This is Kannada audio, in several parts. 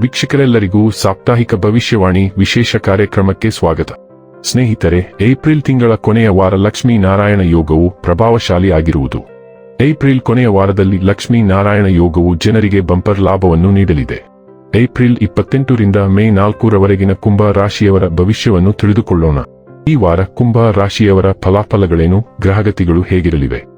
ವೀಕ್ಷಕರೆಲ್ಲರಿಗೂ ಸಾಪ್ತಾಹಿಕ ಭವಿಷ್ಯವಾಣಿ ವಿಶೇಷ ಕಾರ್ಯಕ್ರಮಕ್ಕೆ ಸ್ವಾಗತ. ಸ್ನೇಹಿತರೆ, ಏಪ್ರಿಲ್ ತಿಂಗಳ ಕೊನೆಯ ವಾರ ಲಕ್ಷ್ಮೀ ನಾರಾಯಣ ಯೋಗವು ಪ್ರಭಾವಶಾಲಿ ಆಗಿರುವುದು. ಏಪ್ರಿಲ್ ಕೊನೆಯ ವಾರದಲ್ಲಿ ಲಕ್ಷ್ಮೀ ನಾರಾಯಣ ಯೋಗವು ಜನರಿಗೆ ಬಂಪರ್ ಲಾಭವನ್ನು ನೀಡಲಿದೆ. ಏಪ್ರಿಲ್ ಇಪ್ಪತ್ತೆಂಟರಿಂದ ಮೇ ನಾಲ್ಕರವರೆಗಿನ ಕುಂಭ ರಾಶಿಯವರ ಭವಿಷ್ಯವನ್ನು ತಿಳಿದುಕೊಳ್ಳೋಣ. ಈ ವಾರ ಕುಂಭ ರಾಶಿಯವರ ಫಲಾಫಲಗಳೇನು, ಗ್ರಹಗತಿಗಳು ಹೇಗಿರಲಿವೆ?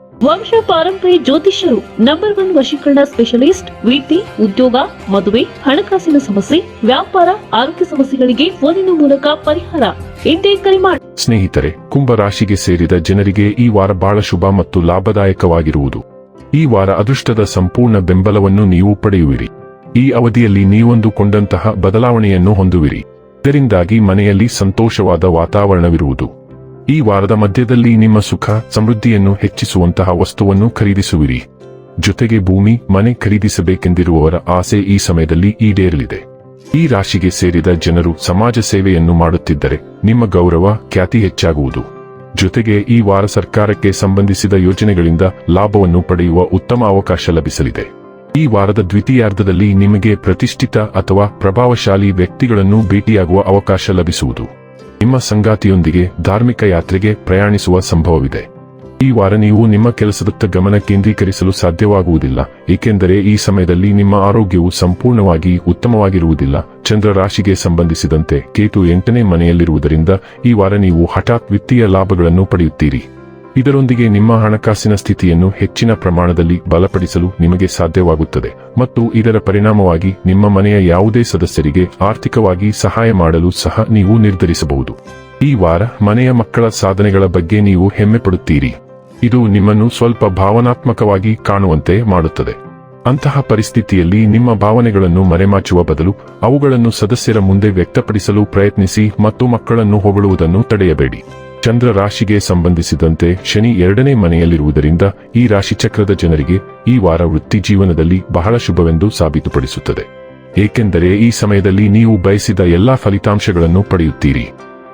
ವಂಶ ಪಾರಂಪರ್ಯ ಜ್ಯೋತಿಷ್ಯರು ನಂಬರ್ ಒನ್ ವಶೀಕರಣ ಸ್ಪೆಷಲಿಸ್ಟ್ ವೀತಿ ಉದ್ಯೋಗ, ಮದುವೆ, ಹಣಕಾಸಿನ ಸಮಸ್ಯೆ, ವ್ಯಾಪಾರ, ಆರೋಗ್ಯ ಸಮಸ್ಯೆಗಳಿಗೆ ಫೋನಿನ ಮೂಲಕ ಪರಿಹಾರ. ಇಂದೇ ಕರೆ ಮಾಡಿ ಸ್ನೇಹಿತರೆ, ಕುಂಭ ರಾಶಿಗೆ ಸೇರಿದ ಜನರಿಗೆ ಈ ವಾರ ಬಹಳ ಶುಭ ಮತ್ತು ಲಾಭದಾಯಕವಾಗಿರುವುದು. ಈ ವಾರ ಅದೃಷ್ಟದ ಸಂಪೂರ್ಣ ಬೆಂಬಲವನ್ನು ನೀವು ಪಡೆಯುವಿರಿ. ಈ ಅವಧಿಯಲ್ಲಿ ನೀವೊಂದುಕೊಂಡಂತಹ ಬದಲಾವಣೆಯನ್ನು ಹೊಂದುವಿರಿ. ಇದರಿಂದಾಗಿ ಮನೆಯಲ್ಲಿ ಸಂತೋಷವಾದ ವಾತಾವರಣವಿರುವುದು. ಈ ವಾರದ ಮಧ್ಯದಲ್ಲಿ ನಿಮ್ಮ ಸುಖ, ಸಮೃದ್ಧಿಯನ್ನು ಹೆಚ್ಚಿಸುವಂತಹ ವಸ್ತುವನ್ನು ಖರೀದಿಸುವಿರಿ. ಜೊತೆಗೆ ಭೂಮಿ, ಮನೆ ಖರೀದಿಸಬೇಕೆಂದಿರುವವರ ಆಸೆ ಈ ಸಮಯದಲ್ಲಿ ಈಡೇರಲಿದೆ. ಈ ರಾಶಿಗೆ ಸೇರಿದ ಜನರು ಸಮಾಜ ಸೇವೆಯನ್ನು ಮಾಡುತ್ತಿದ್ದರೆ, ನಿಮ್ಮ ಗೌರವ ಖ್ಯಾತಿ ಹೆಚ್ಚಾಗುವುದು. ಜೊತೆಗೆ ಈ ವಾರ ಸರ್ಕಾರಕ್ಕೆ ಸಂಬಂಧಿಸಿದ ಯೋಜನೆಗಳಿಂದ ಲಾಭವನ್ನು ಪಡೆಯುವ ಉತ್ತಮ ಅವಕಾಶ ಲಭಿಸಲಿದೆ. ಈ ವಾರದ ದ್ವಿತೀಯಾರ್ಧದಲ್ಲಿ ನಿಮಗೆ ಪ್ರತಿಷ್ಠಿತ ಅಥವಾ ಪ್ರಭಾವಶಾಲಿ ವ್ಯಕ್ತಿಗಳನ್ನು ಭೇಟಿಯಾಗುವ ಅವಕಾಶ ಲಭಿಸುವುದು. ನಿಮ್ಮ ಸಂಗಾತಿಯೊಂದಿಗೆ ಧಾರ್ಮಿಕ ಯಾತ್ರೆಗೆ ಪ್ರಯಾಣಿಸುವ ಸಂಭವವಿದೆ. ಈ ವಾರ ನೀವು ನಿಮ್ಮ ಕೆಲಸದತ್ತ ಗಮನ ಕೇಂದ್ರೀಕರಿಸಲು ಸಾಧ್ಯವಾಗುವುದಿಲ್ಲ, ಏಕೆಂದರೆ ಈ ಸಮಯದಲ್ಲಿ ನಿಮ್ಮ ಆರೋಗ್ಯವು ಸಂಪೂರ್ಣವಾಗಿ ಉತ್ತಮವಾಗಿರುವುದಿಲ್ಲ. ಚಂದ್ರ ರಾಶಿಗೆ ಸಂಬಂಧಿಸಿದಂತೆ ಕೇತು ಎಂಟನೇ ಮನೆಯಲ್ಲಿರುವುದರಿಂದ ಈ ವಾರ ನೀವು ಹಠಾತ್ ವಿತ್ತೀಯ ಲಾಭಗಳನ್ನು ಪಡೆಯುತ್ತೀರಿ. ಇದರೊಂದಿಗೆ ನಿಮ್ಮ ಹಣಕಾಸಿನ ಸ್ಥಿತಿಯನ್ನು ಹೆಚ್ಚಿನ ಪ್ರಮಾಣದಲ್ಲಿ ಬಲಪಡಿಸಲು ನಿಮಗೆ ಸಾಧ್ಯವಾಗುತ್ತದೆ ಮತ್ತು ಇದರ ಪರಿಣಾಮವಾಗಿ ನಿಮ್ಮ ಮನೆಯ ಯಾವುದೇ ಸದಸ್ಯರಿಗೆ ಆರ್ಥಿಕವಾಗಿ ಸಹಾಯ ಮಾಡಲು ಸಹ ನೀವು ನಿರ್ಧರಿಸಬಹುದು. ಈ ವಾರ ಮನೆಯ ಮಕ್ಕಳ ಸಾಧನೆಗಳ ಬಗ್ಗೆ ನೀವು ಹೆಮ್ಮೆ ಪಡುತ್ತೀರಿ. ಇದು ನಿಮ್ಮನ್ನು ಸ್ವಲ್ಪ ಭಾವನಾತ್ಮಕವಾಗಿ ಕಾಣುವಂತೆ ಮಾಡುತ್ತದೆ. ಅಂತಹ ಪರಿಸ್ಥಿತಿಯಲ್ಲಿ ನಿಮ್ಮ ಭಾವನೆಗಳನ್ನು ಮರೆಮಾಚುವ ಬದಲು ಅವುಗಳನ್ನು ಸದಸ್ಯರ ಮುಂದೆ ವ್ಯಕ್ತಪಡಿಸಲು ಪ್ರಯತ್ನಿಸಿ ಮತ್ತು ಮಕ್ಕಳನ್ನು ಹೊಗಳುವುದನ್ನು ತಡೆಯಬೇಡಿ. ಚಂದ್ರ ರಾಶಿಗೆ ಸಂಬಂಧಿಸಿದಂತೆ ಶನಿ ಎರಡನೇ ಮನೆಯಲ್ಲಿರುವುದರಿಂದ ಈ ರಾಶಿಚಕ್ರದ ಜನರಿಗೆ ಈ ವಾರ ವೃತ್ತಿ ಜೀವನದಲ್ಲಿ ಬಹಳ ಶುಭವೆಂದು ಸಾಬೀತುಪಡಿಸುತ್ತದೆ. ಏಕೆಂದರೆ ಈ ಸಮಯದಲ್ಲಿ ನೀವು ಬಯಸಿದ ಎಲ್ಲಾ ಫಲಿತಾಂಶಗಳನ್ನು ಪಡೆಯುತ್ತೀರಿ.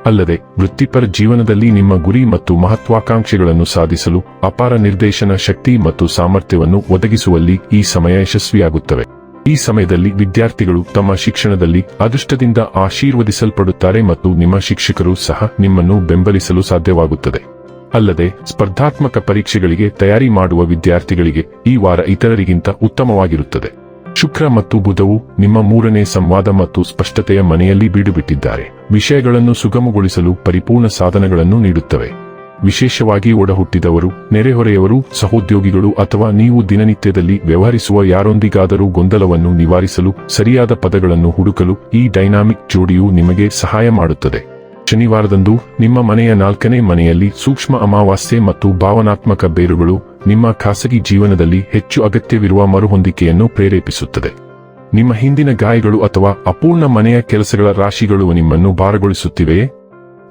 ಅಲ್ಲದೆ ವೃತ್ತಿಪರ ಜೀವನದಲ್ಲಿ ನಿಮ್ಮ ಗುರಿ ಮತ್ತು ಮಹತ್ವಾಕಾಂಕ್ಷೆಗಳನ್ನು ಸಾಧಿಸಲು ಅಪಾರ ನಿರ್ದೇಶನ ಶಕ್ತಿ ಮತ್ತು ಸಾಮರ್ಥ್ಯವನ್ನು ಒದಗಿಸುವಲ್ಲಿ ಈ ಸಮಯ ಯಶಸ್ವಿಯಾಗುತ್ತವೆ. ಈ ಸಮಯದಲ್ಲಿ ವಿದ್ಯಾರ್ಥಿಗಳು ತಮ್ಮ ಶಿಕ್ಷಣದಲ್ಲಿ ಅದೃಷ್ಟದಿಂದ ಆಶೀರ್ವದಿಸಲ್ಪಡುತ್ತಾರೆ ಮತ್ತು ನಿಮ್ಮ ಶಿಕ್ಷಕರು ಸಹ ನಿಮ್ಮನ್ನು ಬೆಂಬಲಿಸಲು ಸಾಧ್ಯವಾಗುತ್ತದೆ. ಅಲ್ಲದೆ, ಸ್ಪರ್ಧಾತ್ಮಕ ಪರೀಕ್ಷೆಗಳಿಗೆ ತಯಾರಿ ಮಾಡುವ ವಿದ್ಯಾರ್ಥಿಗಳಿಗೆ ಈ ವಾರ ಇತರರಿಗಿಂತ ಉತ್ತಮವಾಗಿರುತ್ತದೆ. ಶುಕ್ರ ಮತ್ತು ಬುಧವು ನಿಮ್ಮ ಮೂರನೇ ಸಂವಾದ ಮತ್ತು ಸ್ಪಷ್ಟತೆಯ ಮನೆಯಲ್ಲಿ ಬೀಡುಬಿಟ್ಟಿದ್ದಾರೆ. ವಿಷಯಗಳನ್ನು ಸುಗಮಗೊಳಿಸಲು ಪರಿಪೂರ್ಣ ಸಾಧನಗಳನ್ನು ನೀಡುತ್ತವೆ. ವಿಶೇಷವಾಗಿ ಒಡಹುಟ್ಟಿದವರು, ನೆರೆಹೊರೆಯವರು, ಸಹೋದ್ಯೋಗಿಗಳು ಅಥವಾ ನೀವು ದಿನನಿತ್ಯದಲ್ಲಿ ವ್ಯವಹರಿಸುವ ಯಾರೊಂದಿಗಾದರೂ ಗೊಂದಲವನ್ನು ನಿವಾರಿಸಲು, ಸರಿಯಾದ ಪದಗಳನ್ನು ಹುಡುಕಲು ಈ ಡೈನಾಮಿಕ್ ಜೋಡಿಯು ನಿಮಗೆ ಸಹಾಯ ಮಾಡುತ್ತದೆ. ಶನಿವಾರದಂದು ನಿಮ್ಮ ಮನೆಯ ನಾಲ್ಕನೇ ಮನೆಯಲ್ಲಿ ಸೂಕ್ಷ್ಮ ಅಮಾವಾಸ್ಯೆ ಮತ್ತು ಭಾವನಾತ್ಮಕ ಬೇರುಗಳು ನಿಮ್ಮ ಖಾಸಗಿ ಜೀವನದಲ್ಲಿ ಹೆಚ್ಚು ಅಗತ್ಯವಿರುವ ಮರುಹೊಂದಿಕೆಯನ್ನು ಪ್ರೇರೇಪಿಸುತ್ತದೆ. ನಿಮ್ಮ ಹಿಂದಿನ ಗಾಯಗಳು ಅಥವಾ ಅಪೂರ್ಣ ಮನೆಯ ಕೆಲಸಗಳ ರಾಶಿಗಳು ನಿಮ್ಮನ್ನು ಭಾರಗೊಳಿಸುತ್ತಿವೆಯೇ?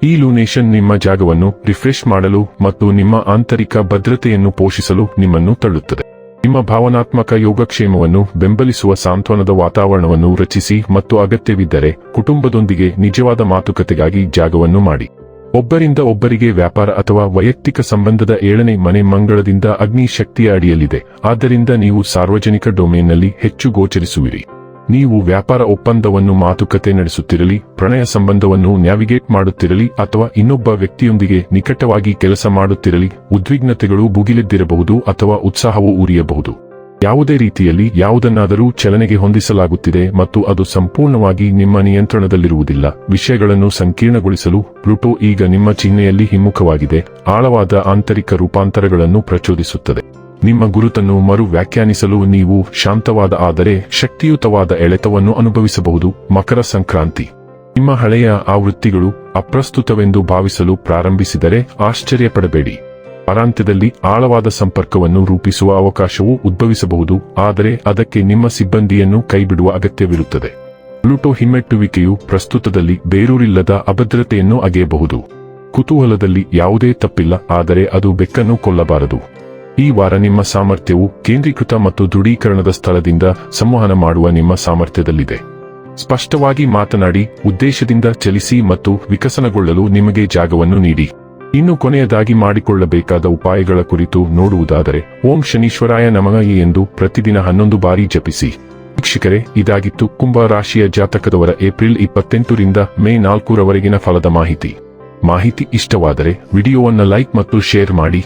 ಈ ಲೂನೇಷನ್ ನಿಮ್ಮ ಜಾಗವನ್ನು ರಿಫ್ರೆಶ್ ಮಾಡಲು ಮತ್ತು ನಿಮ್ಮ ಆಂತರಿಕ ಭದ್ರತೆಯನ್ನು ಪೋಷಿಸಲು ನಿಮ್ಮನ್ನು ತಳ್ಳುತ್ತದೆ. ನಿಮ್ಮ ಭಾವನಾತ್ಮಕ ಯೋಗಕ್ಷೇಮವನ್ನು ಬೆಂಬಲಿಸುವ ಸಾಂತ್ವನದ ವಾತಾವರಣವನ್ನು ರಚಿಸಿ ಮತ್ತು ಅಗತ್ಯವಿದ್ದರೆ ಕುಟುಂಬದೊಂದಿಗೆ ನಿಜವಾದ ಮಾತುಕತೆಗಾಗಿ ಜಾಗವನ್ನು ಮಾಡಿ. ಒಬ್ಬರಿಂದ ಒಬ್ಬರಿಗೆ ವ್ಯಾಪಾರ ಅಥವಾ ವೈಯಕ್ತಿಕ ಸಂಬಂಧದ ಏಳನೇ ಮನೆ ಮಂಗಳದಿಂದ ಅಗ್ನಿ ಶಕ್ತಿಯ ಅಡಿಯಲ್ಲಿದೆ. ಆದ್ದರಿಂದ ನೀವು ಸಾರ್ವಜನಿಕ ಡೊಮೇನ್ನಲ್ಲಿ ಹೆಚ್ಚು ಗೋಚರಿಸುವಿರಿ. ನೀವು ವ್ಯಾಪಾರ ಒಪ್ಪಂದವನ್ನು ಮಾತುಕತೆ ನಡೆಸುತ್ತಿರಲಿ, ಪ್ರಣಯ ಸಂಬಂಧವನ್ನು ನ್ಯಾವಿಗೇಟ್ ಮಾಡುತ್ತಿರಲಿ ಅಥವಾ ಇನ್ನೊಬ್ಬ ವ್ಯಕ್ತಿಯೊಂದಿಗೆ ನಿಕಟವಾಗಿ ಕೆಲಸ ಮಾಡುತ್ತಿರಲಿ, ಉದ್ವಿಗ್ನತೆಗಳು ಭುಗಿಲೆದ್ದಿರಬಹುದು ಅಥವಾ ಉತ್ಸಾಹವು ಉರಿಯಬಹುದು. ಯಾವುದೇ ರೀತಿಯಲ್ಲಿ ಯಾವುದನ್ನಾದರೂ ಚಲನೆಗೆ ಹೊಂದಿಸಲಾಗುತ್ತಿದೆ ಮತ್ತು ಅದು ಸಂಪೂರ್ಣವಾಗಿ ನಿಮ್ಮ ನಿಯಂತ್ರಣದಲ್ಲಿರುವುದಿಲ್ಲ. ವಿಷಯಗಳನ್ನು ಸಂಕೀರ್ಣಗೊಳಿಸಲು ಪ್ಲುಟೋ ಈಗ ನಿಮ್ಮ ಚಿಹ್ನೆಯಲ್ಲಿ ಹಿಮ್ಮುಖವಾಗಿದೆ, ಆಳವಾದ ಆಂತರಿಕ ರೂಪಾಂತರಗಳನ್ನು ಪ್ರಚೋದಿಸುತ್ತದೆ. ನಿಮ್ಮ ಗುರುತನ್ನು ಮರು ವ್ಯಾಖ್ಯಾನಿಸಲು ನೀವು ಶಾಂತವಾದ ಆದರೆ ಶಕ್ತಿಯುತವಾದ ಎಳೆತವನ್ನು ಅನುಭವಿಸಬಹುದು. ಮಕರ ಸಂಕ್ರಾಂತಿ. ನಿಮ್ಮ ಹಳೆಯ ಆವೃತ್ತಿಗಳು ಅಪ್ರಸ್ತುತವೆಂದು ಭಾವಿಸಲು ಪ್ರಾರಂಭಿಸಿದರೆ ಆಶ್ಚರ್ಯಪಡಬೇಡಿ. ವಾರಾಂತ್ಯದಲ್ಲಿ ಆಳವಾದ ಸಂಪರ್ಕವನ್ನು ರೂಪಿಸುವ ಅವಕಾಶವು ಉದ್ಭವಿಸಬಹುದು, ಆದರೆ ಅದಕ್ಕೆ ನಿಮ್ಮ ಸಿಬ್ಬಂದಿಯನ್ನು ಕೈಬಿಡುವ ಅಗತ್ಯವಿರುತ್ತದೆ. ಪ್ಲೂಟೋ ಹಿಮ್ಮೆಟ್ಟುವಿಕೆಯು ಪ್ರಸ್ತುತದಲ್ಲಿ ಬೇರೂರಿಲ್ಲದ ಅಭದ್ರತೆಯನ್ನು ಅಗೆಯಬಹುದು. ಕುತೂಹಲದಲ್ಲಿ ಯಾವುದೇ ತಪ್ಪಿಲ್ಲ, ಆದರೆ ಅದು ಬೆಕ್ಕನ್ನು ಕೊಲ್ಲಬಾರದು. ಈ ವಾರ ನಿಮ್ಮ ಸಾಮರ್ಥ್ಯವು ಕೇಂದ್ರೀಕೃತ ಮತ್ತು ದೃಢೀಕರಣದ ಸ್ಥಳದಿಂದ ಸಂವಹನ ಮಾಡುವ ನಿಮ್ಮ ಸಾಮರ್ಥ್ಯದಲ್ಲಿದೆ. ಸ್ಪಷ್ಟವಾಗಿ ಮಾತನಾಡಿ, ಉದ್ದೇಶದಿಂದ ಚಲಿಸಿ ಮತ್ತು ವಿಕಸನಗೊಳ್ಳಲು ನಿಮಗೆ ಜಾಗವನ್ನು ನೀಡಿ. ಇನ್ನು ಕೊನೆಯದಾಗಿ ಮಾಡಿಕೊಳ್ಳಬೇಕಾದ ಉಪಾಯಗಳ ಕುರಿತು ನೋಡುವುದಾದರೆ, ಓಂ ಶನೀಶ್ವರಾಯ ನಮಃ ಎಂದು ಪ್ರತಿದಿನ ಹನ್ನೊಂದು ಬಾರಿ ಜಪಿಸಿ. ವೀಕ್ಷಕರೇ, ಇದಾಗಿತ್ತು ಕುಂಭ ರಾಶಿಯ ಜಾತಕದವರ ಏಪ್ರಿಲ್ ಇಪ್ಪತ್ತೆಂಟರಿಂದ ಮೇ ನಾಲ್ಕರವರೆಗಿನ ಫಲದ ಮಾಹಿತಿ. ಮಾಹಿತಿ ಇಷ್ಟವಾದರೆ ವಿಡಿಯೋವನ್ನು ಲೈಕ್ ಮತ್ತು ಶೇರ್ ಮಾಡಿ.